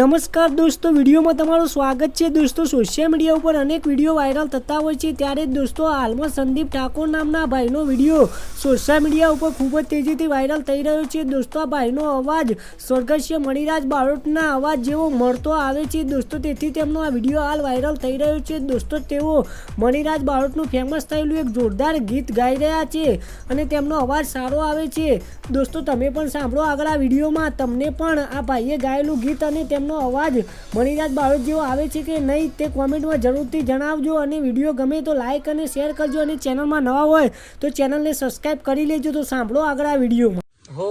નમસ્કાર દોસ્તો, વિડીયોમાં તમારું સ્વાગત છે. દોસ્તો સોશિયલ મીડિયા ઉપર અનેક વીડિયો વાયરલ થતા હોય છે. ત્યારે દોસ્તો, હાલમાં સંદીપ ઠાકોર નામના ભાઈનો વીડિયો સોશિયલ મીડિયા ઉપર ખૂબ જ તેજીથી વાયરલ થઈ રહ્યો છે. દોસ્તો, આ ભાઈનો અવાજ સ્વર્ગસ્ય મણિરાજ બારોટના અવાજ જેવો મળતો આવે છે. દોસ્તો, તેથી તેમનો આ વીડિયો હાલ વાયરલ થઈ રહ્યો છે. દોસ્તો, તેઓ મણિરાજ બારોટનું ફેમસ થયેલું એક જોરદાર ગીત ગાઈ રહ્યા છે અને તેમનો અવાજ સારો આવે છે. દોસ્તો, તમે પણ સાંભળો આગળ આ વિડીયોમાં. તમને પણ આ ભાઈએ ગાયેલું ગીત અને તેમનો અવાજ. મણિરાજ બારોટ જેવો આવે છે કે નહીં તે કોમેન્ટમાં જરૂરથી જણાવજો અને વીડિયો ગમે તો લાઇક અને શેર કરજો અને ચેનલમાં નવા હોય તો ચેનલને સબસ્ક્રાઈબ કરી લેજો. તો સાંભળો આગળ આ વિડીયોમાં. હો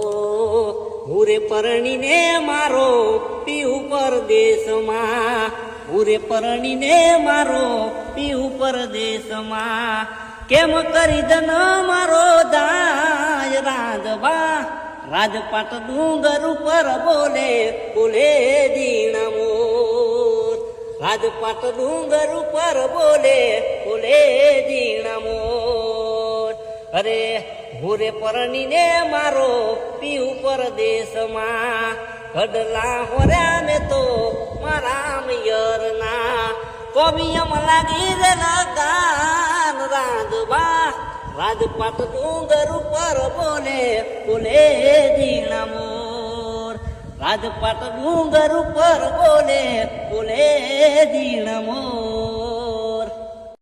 હુરે પરણીને મારો પીઉ પરદેશમાં હુરે પરણીને મારો પીઉ પરદેશમાં કેમ કરી દન મારો દાય રાજવા રાજપાટ ડુંગર ઉપર બોલે બોલે રાજપાટ ડુંગર ઉપર બોલે બોલે દીણા મોર. અરે, ભૂરે પરણીને મારો પીઉ પરદેશમાં. કડલા હોર્યા ને તો મારા યરના કોબિયમ લાગી રે લગાન રાંધવા. રાજપાટ ડુંગર ઉપર બોલે બોલે મોર રાજપાટ ડુંગર ઉપર બોલે બોલે દીણા મોર